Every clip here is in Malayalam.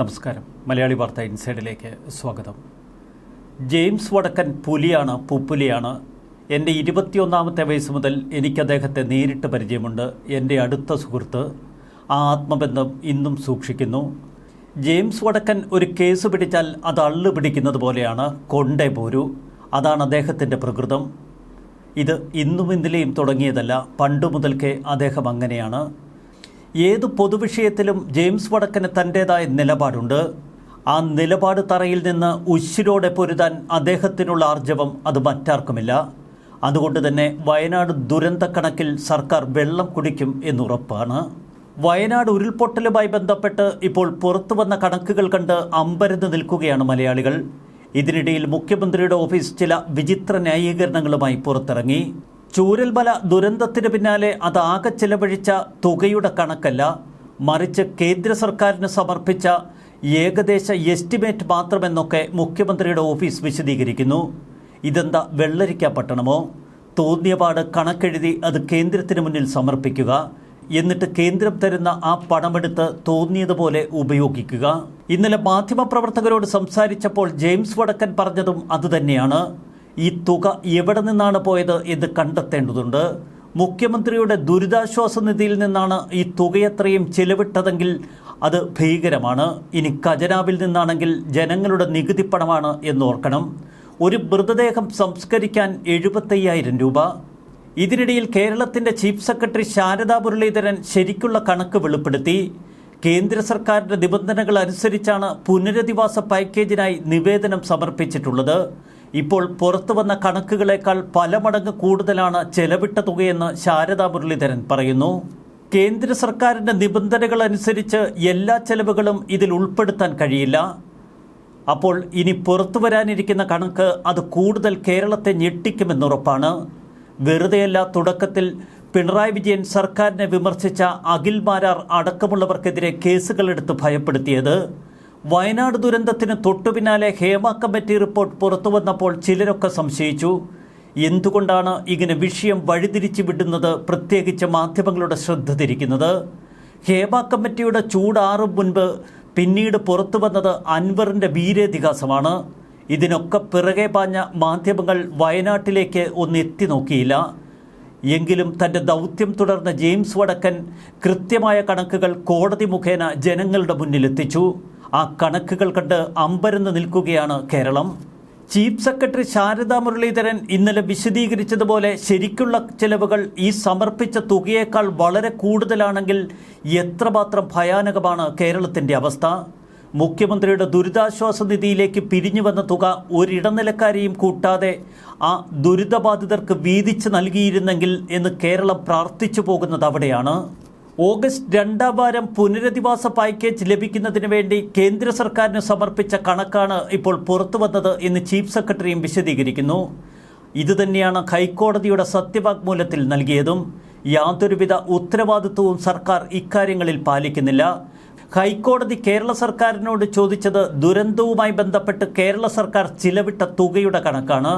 നമസ്കാരം. മലയാളി വാർത്ത ഇൻസൈഡിലേക്ക് സ്വാഗതം. ജെയിംസ് വടക്കൻ പുലിയാണ് പുപ്പുലിയാണ്. എന്റെ ഇരുപത്തിയൊന്നാമത്തെ വയസ്സ് മുതൽ എനിക്ക് അദ്ദേഹത്തെ നേരിട്ട് പരിചയമുണ്ട്. എന്റെ അടുത്ത സുഹൃത്ത് ആ ആത്മബന്ധം ഇന്നും സൂക്ഷിക്കുന്നു. ജെയിംസ് വടക്കൻ ഒരു കേസ് പിടിച്ചാൽ അത് അള്ളു പിടിക്കുന്നത് പോലെയാണ്. കൊണ്ടേ പോരൂ. അതാണ് അദ്ദേഹത്തിന്റെ പ്രകൃതം. ഇത് ഇന്നും ഇന്നലെയും തുടങ്ങിയതല്ല. പണ്ടു മുതൽക്കേ അദ്ദേഹം അങ്ങനെയാണ്. ഏത് പൊതുവിഷയത്തിലും ജെയിംസ് വടക്കന് തന്റേതായ നിലപാടുണ്ട്. ആ നിലപാട് തറയിൽ നിന്ന് ഉശിരോടെ പൊരുതാൻ അദ്ദേഹത്തിനുള്ള ആർജവം അത് മറ്റാർക്കുമില്ല. അതുകൊണ്ട് തന്നെ വയനാട് ദുരന്തക്കണക്കിൽ സർക്കാർ വെള്ളം കുടിക്കും എന്നുറപ്പാണ്. വയനാട് ഉരുൾപൊട്ടലുമായി ബന്ധപ്പെട്ട് ഇപ്പോൾ പുറത്തു വന്ന കണക്കുകൾ കണ്ട് അമ്പരന്ന് നിൽക്കുകയാണ് മലയാളികൾ. ഇതിനിടയിൽ മുഖ്യമന്ത്രിയുടെ ഓഫീസ് ചില വിചിത്ര ന്യായീകരണങ്ങളുമായി പുറത്തിറങ്ങി. ചൂരൽമല ദുരന്തത്തിന് പിന്നാലെ അതാകെ ചെലവഴിച്ച തുകയുടെ കണക്കല്ല മറിച്ച് കേന്ദ്ര സർക്കാരിന് സമർപ്പിച്ച ഏകദേശ എസ്റ്റിമേറ്റ് മാത്രമെന്നൊക്കെ മുഖ്യമന്ത്രിയുടെ ഓഫീസ് വിശദീകരിക്കുന്നു. ഇതെന്താ വെള്ളരിക്ക പട്ടണമോ? തോന്നിയപാട് കണക്കെഴുതി അത് കേന്ദ്രത്തിന് മുന്നിൽ സമർപ്പിക്കുക. എന്നിട്ട് കേന്ദ്രം തരുന്ന ആ പണമെടുത്ത് തോന്നിയതുപോലെ ഉപയോഗിക്കുക. ഇന്നലെ മാധ്യമപ്രവർത്തകരോട് സംസാരിച്ചപ്പോൾ ജെയിംസ് വടക്കൻ പറഞ്ഞതും അതുതന്നെയാണ്. ഈ തുക എവിടെ നിന്നാണ് പോയത് എന്ന് കണ്ടെത്തേണ്ടതുണ്ട്? മുഖ്യമന്ത്രിയുടെ ദുരിതാശ്വാസ നിധിയിൽ നിന്നാണ് ഈ തുകയത്രയും ചെലവിട്ടതെങ്കിൽ അത് ഭീകരമാണ്. ഇനി ഖജനാവിൽ നിന്നാണെങ്കിൽ ജനങ്ങളുടെ നികുതി പണമാണ് എന്നോർക്കണം. ഒരു മൃതദേഹം സംസ്കരിക്കാൻ എഴുപത്തയ്യായിരം രൂപ. ഇതിനിടയിൽ കേരളത്തിന്റെ ചീഫ് സെക്രട്ടറി ശാരദാ മുരളീധരൻ ശരിക്കുള്ള കണക്ക് വെളിപ്പെടുത്തി. കേന്ദ്ര സർക്കാരിന്റെ നിബന്ധനകൾ അനുസരിച്ചാണ് പുനരധിവാസ പാക്കേജിനായി നിവേദനം സമർപ്പിച്ചിട്ടുള്ളത്. ഇപ്പോൾ പുറത്തു വന്ന കണക്കുകളേക്കാൾ പല മടങ്ങ് കൂടുതലാണ് ചെലവിട്ട തുകയെന്ന് ശാരദാ മുരളീധരൻ പറയുന്നു. കേന്ദ്ര സർക്കാരിന്റെ നിബന്ധനകൾ അനുസരിച്ച് എല്ലാ ചെലവുകളും ഇതിൽ ഉൾപ്പെടുത്താൻ കഴിയില്ല. അപ്പോൾ ഇനി പുറത്തു വരാനിരിക്കുന്ന കണക്ക് അത് കൂടുതൽ കേരളത്തെ ഞെട്ടിക്കുമെന്നുറപ്പാണ് വെറുതെയല്ല തുടക്കത്തിൽ പിണറായി വിജയൻ സർക്കാരിനെ വിമർശിച്ച അഖിൽ മാരാർ അടക്കമുള്ളവർക്കെതിരെ കേസുകളെടുത്ത് ഭയപ്പെടുത്തിയത്. വയനാട് ദുരന്തത്തിന് തൊട്ടുപിന്നാലെ ഹേമ കമ്മിറ്റി റിപ്പോർട്ട് പുറത്തു വന്നപ്പോൾ ചിലരൊക്കെ സംശയിച്ചു. എന്തുകൊണ്ടാണ് ഇങ്ങനെ വിഷയം വഴിതിരിച്ചു വിടുന്നത്? പ്രത്യേകിച്ച് മാധ്യമങ്ങളുടെ ശ്രദ്ധ തിരിക്കുന്നത്. ഹേമ കമ്മിറ്റിയുടെ ചൂടാറും മുൻപ് പിന്നീട് പുറത്തു വന്നത് അൻവറിന്റെ വീരേതിഹാസമാണ്. ഇതിനൊക്കെ പിറകെ പാഞ്ഞ മാധ്യമങ്ങൾ വയനാട്ടിലേക്ക് ഒന്ന് എത്തി നോക്കിയില്ല. എങ്കിലും തന്റെ ദൗത്യം തുടർന്ന ജെയിംസ് വടക്കൻ കൃത്യമായ കണക്കുകൾ കോടതി മുഖേന ജനങ്ങളുടെ മുന്നിലെത്തിച്ചു. ആ കണക്കുകൾ കണ്ട് അമ്പരന്ന് നിൽക്കുകയാണ് കേരളം. ചീഫ് സെക്രട്ടറി ശാരദാ മുരളീധരൻ ഇന്നലെ വിശദീകരിച്ചതുപോലെ ശരിക്കുള്ള ചെലവുകൾ ഈ സമർപ്പിച്ച തുകയേക്കാൾ വളരെ കൂടുതലാണെങ്കിൽ എത്രമാത്രം ഭയാനകമാണ് കേരളത്തിന്റെ അവസ്ഥ? മുഖ്യമന്ത്രിയുടെ ദുരിതാശ്വാസ നിധിയിലേക്ക് പിരിഞ്ഞു വന്ന തുക ഒരിടനിലക്കാരെയും കൂട്ടാതെ ആ ദുരിതബാധിതർക്ക് വീതിച്ച് നൽകിയിരുന്നെങ്കിൽ എന്ന് കേരളം പ്രാർത്ഥിച്ചു പോകുന്നത് അവിടെയാണ്. ഓഗസ്റ്റ് രണ്ടാം വാരം പുനരധിവാസ പാക്കേജ് ലഭിക്കുന്നതിന് വേണ്ടി കേന്ദ്ര സർക്കാരിന് സമർപ്പിച്ച കണക്കാണ് ഇപ്പോൾ പുറത്തുവന്നത് എന്ന് ചീഫ് സെക്രട്ടറിയും വിശദീകരിക്കുന്നു. ഇതുതന്നെയാണ് ഹൈക്കോടതിയുടെ സത്യവാങ്മൂലത്തിൽ നൽകിയതും യാതൊരുവിധ ഉത്തരവാദിത്വവും സർക്കാർ ഇക്കാര്യങ്ങളിൽ പാലിക്കുന്നില്ല. ഹൈക്കോടതി കേരള സർക്കാരിനോട് ചോദിച്ചത് ദുരന്തവുമായി ബന്ധപ്പെട്ട് കേരള സർക്കാർ ചിലവിട്ട തുകയുടെ കണക്കാണ്.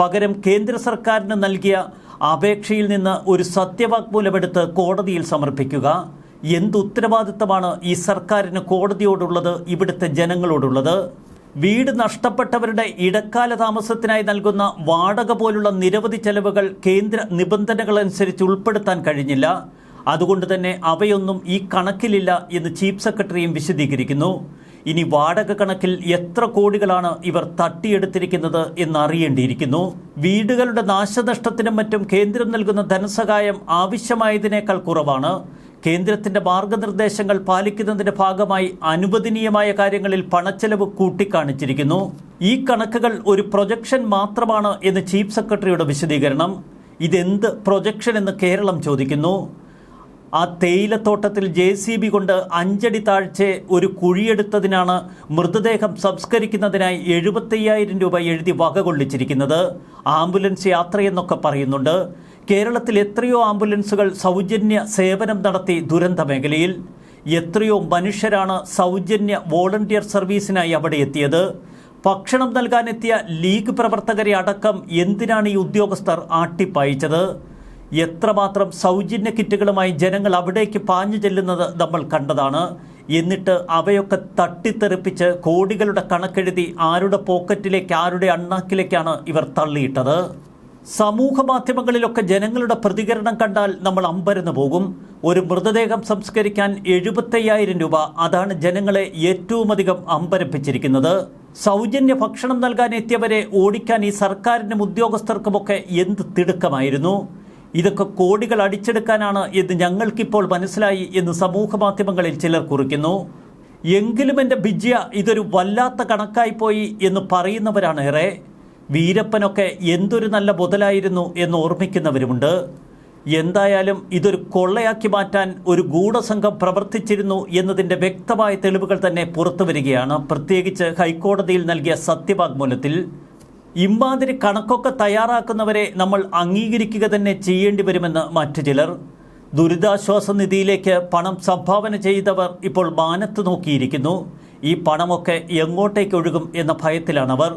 പകരം കേന്ദ്ര സർക്കാരിന് നൽകിയ അപേക്ഷയിൽ നിന്ന് ഒരു സത്യവാക്മൂലമെടുത്ത് കോടതിയിൽ സമർപ്പിക്കുക. എന്ത് ഉത്തരവാദിത്തമാണ് ഈ സർക്കാരിന് കോടതിയോടുള്ളത് ഇവിടുത്തെ ജനങ്ങളോടുള്ളത്? വീട് നഷ്ടപ്പെട്ടവരുടെ ഇടക്കാല താമസത്തിനായി നൽകുന്ന വാടക പോലുള്ള നിരവധി ചെലവുകൾ കേന്ദ്ര നിബന്ധനകളനുസരിച്ച് ഉൾപ്പെടുത്താൻ കഴിഞ്ഞില്ല. അതുകൊണ്ട് തന്നെ അവയൊന്നും ഈ കണക്കിലില്ല എന്ന് ചീഫ് സെക്രട്ടറിയും വിശദീകരിക്കുന്നു. ഇനി വാടക കണക്കിൽ എത്ര കോടികളാണ് ഇവർ തട്ടിയെടുത്തിരിക്കുന്നത് എന്നറിയേണ്ടിയിരിക്കുന്നു. വീടുകളുടെ നാശനഷ്ടത്തിനും മറ്റും കേന്ദ്രം നൽകുന്ന ധനസഹായം ആവശ്യമായതിനേക്കാൾ കുറവാണ്. കേന്ദ്രത്തിന്റെ മാർഗനിർദ്ദേശങ്ങൾ പാലിക്കുന്നതിന്റെ ഭാഗമായി അനുവദനീയമായ കാര്യങ്ങളിൽ പണച്ചെലവ് കൂട്ടിക്കാണിച്ചിരിക്കുന്നു. ഈ കണക്കുകൾ ഒരു പ്രൊജക്ഷൻ മാത്രമാണ് എന്ന് ചീഫ് സെക്രട്ടറിയുടെ വിശദീകരണം. ഇതെന്ത് പ്രൊജക്ഷൻ എന്ന് കേരളം ചോദിക്കുന്നു. ആ തേയിലത്തോട്ടത്തിൽ ജെ സി ബി കൊണ്ട് അഞ്ചടി താഴ്ച ഒരു കുഴിയെടുത്തതിനാണ് മൃതദേഹം സംസ്കരിക്കുന്നതിനായി എഴുപത്തയ്യായിരം രൂപ എഴുതി വക കൊള്ളിച്ചിരിക്കുന്നത്. ആംബുലൻസ് യാത്രയെന്നൊക്കെ പറയുന്നുണ്ട്. കേരളത്തിൽ എത്രയോ ആംബുലൻസുകൾ സൗജന്യ സേവനം നടത്തി ദുരന്ത മേഖലയിൽ. എത്രയോ മനുഷ്യരാണ് സൗജന്യ വോളണ്ടിയർ സർവീസിനായി അവിടെ എത്തിയത്. ഭക്ഷണം നൽകാനെത്തിയ ലീഗ് പ്രവർത്തകരെ അടക്കം എന്തിനാണ് ഈ ഉദ്യോഗസ്ഥർ ആട്ടിപ്പായിച്ചത്? എത്രമാത്രം സൗജന്യ കിറ്റുകളുമായി ജനങ്ങൾ അവിടേക്ക് പാഞ്ഞു ചെല്ലുന്നത് നമ്മൾ കണ്ടതാണ്. എന്നിട്ട് അവയൊക്കെ തട്ടിത്തെറിപ്പിച്ച് കോടികളുടെ കണക്കെഴുതി ആരുടെ പോക്കറ്റിലേക്ക് ആരുടെ അണ്ണാക്കിലേക്കാണ് ഇവർ തള്ളിയിട്ടത്. സമൂഹ മാധ്യമങ്ങളിലൊക്കെ ജനങ്ങളുടെ പ്രതികരണം കണ്ടാൽ നമ്മൾ അമ്പരന്ന് പോകും. ഒരു മൃതദേഹം സംസ്കരിക്കാൻ എഴുപത്തയ്യായിരം രൂപ അതാണ് ജനങ്ങളെ ഏറ്റവുമധികം അമ്പരപ്പിച്ചിരിക്കുന്നത്. സൗജന്യ ഭക്ഷണം നൽകാൻ എത്തിയവരെ ഓടിക്കാൻ ഈ സർക്കാരിനും ഉദ്യോഗസ്ഥർക്കുമൊക്കെ എന്ത് തിടുക്കമായിരുന്നു? ഇതൊക്കെ കോടികൾ അടിച്ചെടുക്കാനാണ് എന്ന് ഞങ്ങൾക്കിപ്പോൾ മനസ്സിലായി എന്ന് സമൂഹ മാധ്യമങ്ങളിൽ ചിലർ കുറിക്കുന്നു. എങ്കിലും എന്റെ ബിജ്യ ഇതൊരു വല്ലാത്ത കണക്കായിപ്പോയി എന്ന് പറയുന്നവരാണ് ഏറെ. വീരപ്പനൊക്കെ എന്തൊരു നല്ല മുതലായിരുന്നു എന്ന് ഓർമ്മിക്കുന്നവരുമുണ്ട്. എന്തായാലും ഇതൊരു കൊള്ളയാക്കി മാറ്റാൻ ഒരു ഗൂഢസംഘം പ്രവർത്തിച്ചിരുന്നു എന്നതിന്റെ വ്യക്തമായ തെളിവുകൾ തന്നെ പുറത്തു വരികയാണ് പ്രത്യേകിച്ച് ഹൈക്കോടതിയിൽ നൽകിയ സത്യവാങ്മൂലത്തിൽ ഇമാതിരി കണക്കൊക്കെ തയ്യാറാക്കുന്നവരെ നമ്മൾ അംഗീകരിക്കുക തന്നെ ചെയ്യേണ്ടി വരുമെന്ന് മറ്റു ചിലർ. ദുരിതാശ്വാസ നിധിയിലേക്ക് പണം സംഭാവന ചെയ്തവർ ഇപ്പോൾ മാനത്ത് നോക്കിയിരിക്കുന്നു. ഈ പണമൊക്കെ എങ്ങോട്ടേക്ക് ഒഴുകും എന്ന ഭയത്തിലാണവർ.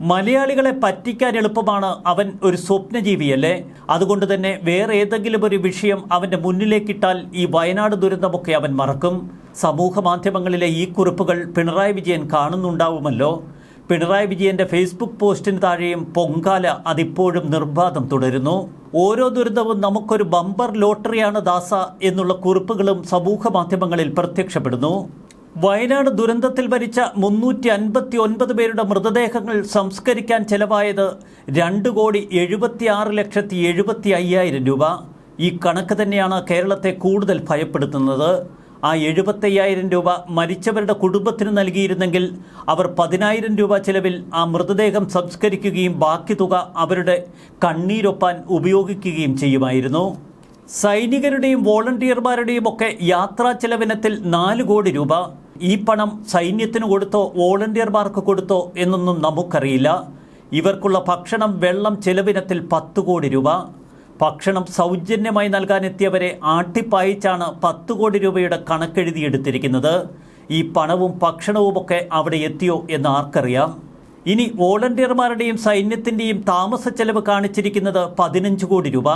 മലയാളികളെ പറ്റിക്കാൻ എളുപ്പമാണ് അവൻ ഒരു സ്വപ്നജീവിയല്ലേ? അതുകൊണ്ട് തന്നെ വേറെ ഏതെങ്കിലും ഒരു വിഷയം അവന്റെ മുന്നിലേക്കിട്ടാൽ ഈ വയനാട് ദുരന്തമൊക്കെ അവൻ മറക്കും. സമൂഹ മാധ്യമങ്ങളിലെ ഈ കുറിപ്പുകൾ പിണറായി വിജയൻ കാണുന്നുണ്ടാവുമല്ലോ. പിണറായി വിജയന്റെ ഫേസ്ബുക്ക് പോസ്റ്റിന് താഴെയും പൊങ്കാല അതിപ്പോഴും നിർബാധം തുടരുന്നു. ഓരോ ദുരന്തവും നമുക്കൊരു ബമ്പർ ലോട്ടറിയാണ് ദാസ എന്നുള്ള കുറിപ്പുകളും സമൂഹ മാധ്യമങ്ങളിൽ പ്രത്യക്ഷപ്പെടുന്നു. വയനാട് ദുരന്തത്തിൽ മരിച്ച മുന്നൂറ്റി അൻപത്തി ഒൻപത് പേരുടെ മൃതദേഹങ്ങൾ സംസ്കരിക്കാൻ ചെലവായത് രണ്ട് കോടി എഴുപത്തി ആറ് ലക്ഷത്തി എഴുപത്തി അയ്യായിരം രൂപ. ഈ കണക്ക് തന്നെയാണ് കേരളത്തെ കൂടുതൽ ഭയപ്പെടുത്തുന്നത്. ആ എഴുപത്തയ്യായിരം രൂപ മരിച്ചവരുടെ കുടുംബത്തിന് നൽകിയിരുന്നെങ്കിൽ അവർ പതിനായിരം രൂപ ചെലവിൽ ആ മൃതദേഹം സംസ്കരിക്കുകയും ബാക്കി തുക അവരുടെ കണ്ണീരൊപ്പാൻ ഉപയോഗിക്കുകയും ചെയ്യുമായിരുന്നു. സൈനികരുടെയും വോളണ്ടിയർമാരുടെയും ഒക്കെ യാത്രാ ചെലവിനത്തിൽ നാല് കോടി രൂപ. ഈ പണം സൈന്യത്തിന് കൊടുത്തോ വോളണ്ടിയർമാർക്ക് കൊടുത്തോ എന്നൊന്നും നമുക്കറിയില്ല. ഇവർക്കുള്ള ഭക്ഷണം വെള്ളം ചെലവിനത്തിൽ പത്ത് കോടി രൂപ. ഭക്ഷണം സൗജന്യമായി നൽകാനെത്തിയവരെ ആട്ടിപ്പായിച്ചാണ് പത്ത് കോടി രൂപയുടെ കണക്കെഴുതിയെടുത്തിരിക്കുന്നത്. ഈ പണവും ഭക്ഷണവുമൊക്കെ അവിടെ എത്തിയോ എന്ന് ആർക്കറിയാം. ഇനി വോളണ്ടിയർമാരുടെയും സൈന്യത്തിന്റെയും താമസ ചെലവ് കാണിച്ചിരിക്കുന്നത് പതിനഞ്ച് കോടി രൂപ.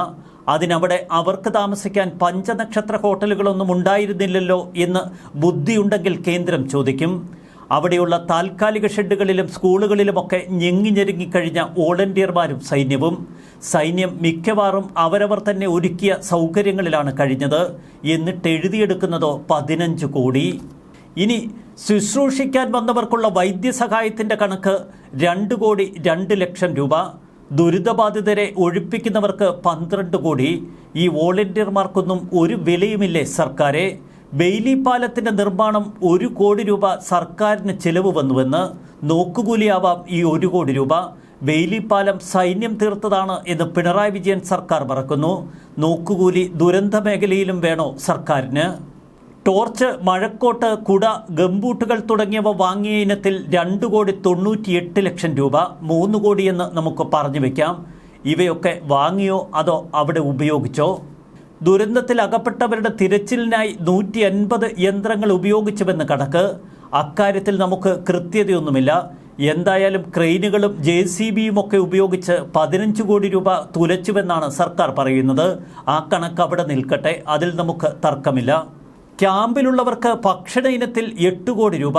അതിനവിടെ അവർക്ക് താമസിക്കാൻ പഞ്ചനക്ഷത്ര ഹോട്ടലുകളൊന്നും ഉണ്ടായിരുന്നില്ലല്ലോ എന്ന് ബുദ്ധിയുണ്ടെങ്കിൽ കേന്ദ്രം ചോദിക്കും. അവിടെയുള്ള താൽക്കാലിക ഷെഡുകളിലും സ്കൂളുകളിലുമൊക്കെ ഞെങ്ങി ഞെരുങ്ങിക്കഴിഞ്ഞ വോളണ്ടിയർമാരും സൈന്യവും സൈന്യം മിക്കവാറും അവരവർ തന്നെ ഒരുക്കിയ സൗകര്യങ്ങളിലാണ് കഴിഞ്ഞത്. എന്നിട്ട് എഴുതിയെടുക്കുന്നതോ പതിനഞ്ച് കോടി. ഇനി ശുശ്രൂഷിക്കാൻ വന്നവർക്കുള്ള വൈദ്യസഹായത്തിന്റെ കണക്ക് രണ്ട് കോടി രണ്ട് ലക്ഷം രൂപ. ദുരിതബാധിതരെ ഒഴിപ്പിക്കുന്നവർക്ക് പന്ത്രണ്ട് കോടി. ഈ വോളണ്ടിയർമാർക്കൊന്നും ഒരു വിലയുമില്ലേ സർക്കാരെ? ബെയിലി പാലത്തിന്റെ നിർമ്മാണം ഒരു കോടി രൂപ സർക്കാരിന് ചെലവ് വന്നുവെന്ന് നോക്കുകൂലിയാവാം ഈ ഒരു കോടി രൂപ. ബെയിലി പാലം സൈന്യം തീർത്തതാണ് എന്ന് പിണറായി വിജയൻ സർക്കാർ മറക്കുന്നു. നോക്കുകൂലി ദുരന്ത മേഖലയിലും വേണോ സർക്കാരിന്? ടോർച്ച് മഴക്കോട്ട് കുട ഗംബൂട്ടുകൾ തുടങ്ങിയവ വാങ്ങിയ ഇനത്തിൽ രണ്ട് കോടി തൊണ്ണൂറ്റിയെട്ട് ലക്ഷം രൂപ മൂന്ന് കോടിയെന്ന് നമുക്ക് പറഞ്ഞു വയ്ക്കാം ഇവയൊക്കെ വാങ്ങിയോ അതോ അവിടെ ഉപയോഗിച്ചോ? ദുരന്തത്തിൽ അകപ്പെട്ടവരുടെ തിരച്ചിലിനായി നൂറ്റി അൻപത് യന്ത്രങ്ങൾ ഉപയോഗിച്ചുവെന്ന് കണക്ക്. അക്കാര്യത്തിൽ നമുക്ക് കൃത്യതയൊന്നുമില്ല. എന്തായാലും ക്രെയിനുകളും ജെ സി ബിയും ഒക്കെ ഉപയോഗിച്ച് പതിനഞ്ച് കോടി രൂപ തുലച്ചുവെന്നാണ് സർക്കാർ പറയുന്നത്. ആ കണക്ക് അവിടെ നിൽക്കട്ടെ. അതിൽ നമുക്ക് തർക്കമില്ല. ക്യാമ്പിലുള്ളവർക്ക് ഭക്ഷണ ഇനത്തിൽ എട്ട് കോടി രൂപ.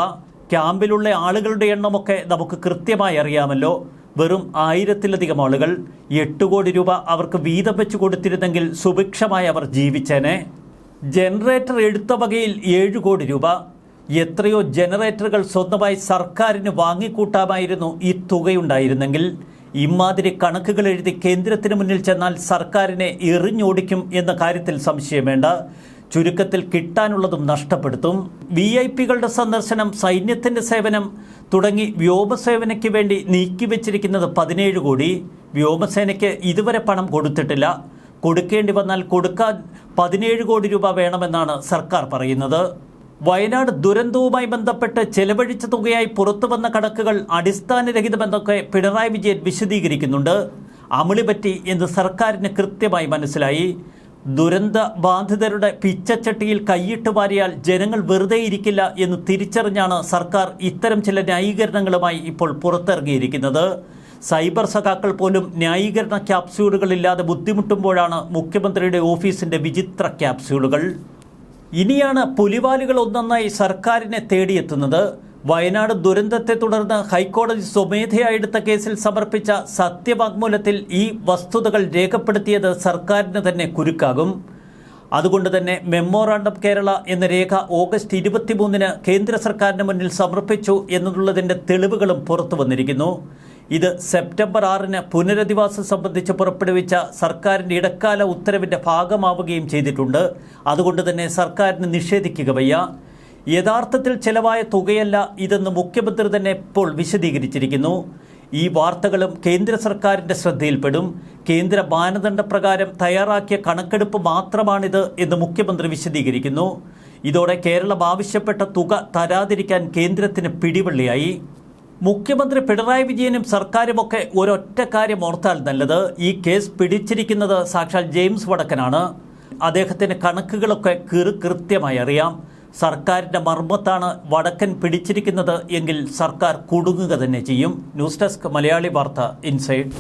ക്യാമ്പിലുള്ള ആളുകളുടെ എണ്ണമൊക്കെ നമുക്ക് കൃത്യമായി അറിയാമല്ലോ. വെറും ആയിരത്തിലധികം ആളുകൾ. എട്ട് കോടി രൂപ അവർക്ക് വീതം വെച്ച് കൊടുത്തിരുന്നെങ്കിൽ സുഭിക്ഷമായി അവർ ജീവിച്ചേനെ. ജനറേറ്റർ എടുത്ത വകയിൽ ഏഴ് കോടി രൂപ. എത്രയോ ജനറേറ്ററുകൾ സ്വന്തമായി സർക്കാരിന് വാങ്ങിക്കൂട്ടാമായിരുന്നു ഈ തുകയുണ്ടായിരുന്നെങ്കിൽ ഇമാതിരി കണക്കുകൾ എഴുതി കേന്ദ്രത്തിന് മുന്നിൽ ചെന്നാൽ സർക്കാരിനെ എറിഞ്ഞോടിക്കും എന്ന കാര്യത്തിൽ സംശയം വേണ്ട. ചുരുക്കത്തിൽ കിട്ടാനുള്ളതും നഷ്ടപ്പെടുത്തും. വി ഐ പികളുടെ സന്ദർശനം സൈന്യത്തിന്റെ സേവനം തുടങ്ങി വ്യോമസേവനയ്ക്ക് വേണ്ടി നീക്കിവെച്ചിരിക്കുന്നത് പതിനേഴ് കോടി. വ്യോമസേനയ്ക്ക് ഇതുവരെ പണം കൊടുത്തിട്ടില്ല. കൊടുക്കേണ്ടി വന്നാൽ കൊടുക്കാൻ പതിനേഴ് കോടി രൂപ വേണമെന്നാണ് സർക്കാർ പറയുന്നത്. വയനാട് ദുരന്തവുമായി ബന്ധപ്പെട്ട് ചെലവഴിച്ച തുകയായി പുറത്തുവന്ന കണക്കുകൾ അടിസ്ഥാനരഹിതമെന്നൊക്കെ പിണറായി വിജയൻ വിശദീകരിക്കുന്നുണ്ട്. അമിളിപറ്റി എന്ന് സർക്കാരിന് കൃത്യമായി മനസ്സിലായി. ദുരന്ത ബാധിതരുടെ പിച്ചച്ചട്ടിയിൽ കൈയിട്ട് വാരിയാൽ ജനങ്ങൾ വെറുതെ ഇരിക്കില്ല എന്ന് തിരിച്ചറിഞ്ഞാണ് സർക്കാർ ഇത്തരം ചില ന്യായീകരണങ്ങളുമായി ഇപ്പോൾ പുറത്തിറങ്ങിയിരിക്കുന്നത്. സൈബർ സഖാക്കൾ പോലും ന്യായീകരണ ക്യാപ്സ്യൂളുകളില്ലാതെ ബുദ്ധിമുട്ടുമ്പോഴാണ് മുഖ്യമന്ത്രിയുടെ ഓഫീസിന്റെ വിചിത്ര ക്യാപ്സ്യൂളുകൾ. ഇനിയാണ് പുലിവാലുകൾ ഒന്നൊന്നായി സർക്കാരിനെ തേടിയെത്തുന്നത്. വയനാട് ദുരന്തത്തെ തുടർന്ന് ഹൈക്കോടതി സ്വമേധയായെടുത്ത കേസിൽ സമർപ്പിച്ച സത്യവാങ്മൂലത്തിൽ ഈ വസ്തുതകൾ രേഖപ്പെടുത്തിയത് സർക്കാരിന് തന്നെ കുരുക്കാകും. അതുകൊണ്ട് തന്നെ മെമ്മോറാണ്ടം കേരള എന്ന രേഖ ഓഗസ്റ്റ് ഇരുപത്തിമൂന്നിന് കേന്ദ്ര സർക്കാരിന് മുന്നിൽ സമർപ്പിച്ചു എന്നുള്ളതിന്റെ തെളിവുകളും പുറത്തു വന്നിരിക്കുന്നു ഇത് സെപ്റ്റംബർ ആറിന് പുനരധിവാസം സംബന്ധിച്ച് പുറപ്പെടുവിച്ച സർക്കാരിന്റെ ഇടക്കാല ഉത്തരവിന്റെ ഭാഗമാവുകയും ചെയ്തിട്ടുണ്ട്. അതുകൊണ്ട് തന്നെ സർക്കാരിന് നിഷേധിക്കുക വയ്യ. യഥാർത്ഥത്തിൽ ചെലവായ തുകയല്ല ഇതെന്ന് മുഖ്യമന്ത്രി തന്നെ ഇപ്പോൾ വിശദീകരിച്ചിരിക്കുന്നു. ഈ വാർത്തകളും കേന്ദ്ര സർക്കാരിന്റെ ശ്രദ്ധയിൽപ്പെടും. കേന്ദ്ര മാനദണ്ഡ പ്രകാരം തയ്യാറാക്കിയ കണക്കെടുപ്പ് മാത്രമാണിത് എന്ന് മുഖ്യമന്ത്രി വിശദീകരിക്കുന്നു. ഇതോടെ കേരളം ആവശ്യപ്പെട്ട തുക തരാതിരിക്കാൻ കേന്ദ്രത്തിന് പിടിവള്ളിയായി. മുഖ്യമന്ത്രി പിണറായി വിജയനും സർക്കാരുമൊക്കെ ഒരൊറ്റ കാര്യം ഓർത്താൽ നല്ലത്. ഈ കേസ് പിടിച്ചിരിക്കുന്നത് സാക്ഷാൽ ജെയിംസ് വടക്കനാണ്. അദ്ദേഹത്തിന് കണക്കുകളൊക്കെ കീറി കൃത്യമായി അറിയാം. സർക്കാരിന്റെ മർമ്മത്താണ് വടക്കൻ പിടിച്ചിരിക്കുന്നത് എങ്കിൽ സർക്കാർ കുടുങ്ങുക തന്നെ ചെയ്യും. ന്യൂസ് ഡെസ്ക് മലയാളി വാർത്ത ഇൻസൈഡ്.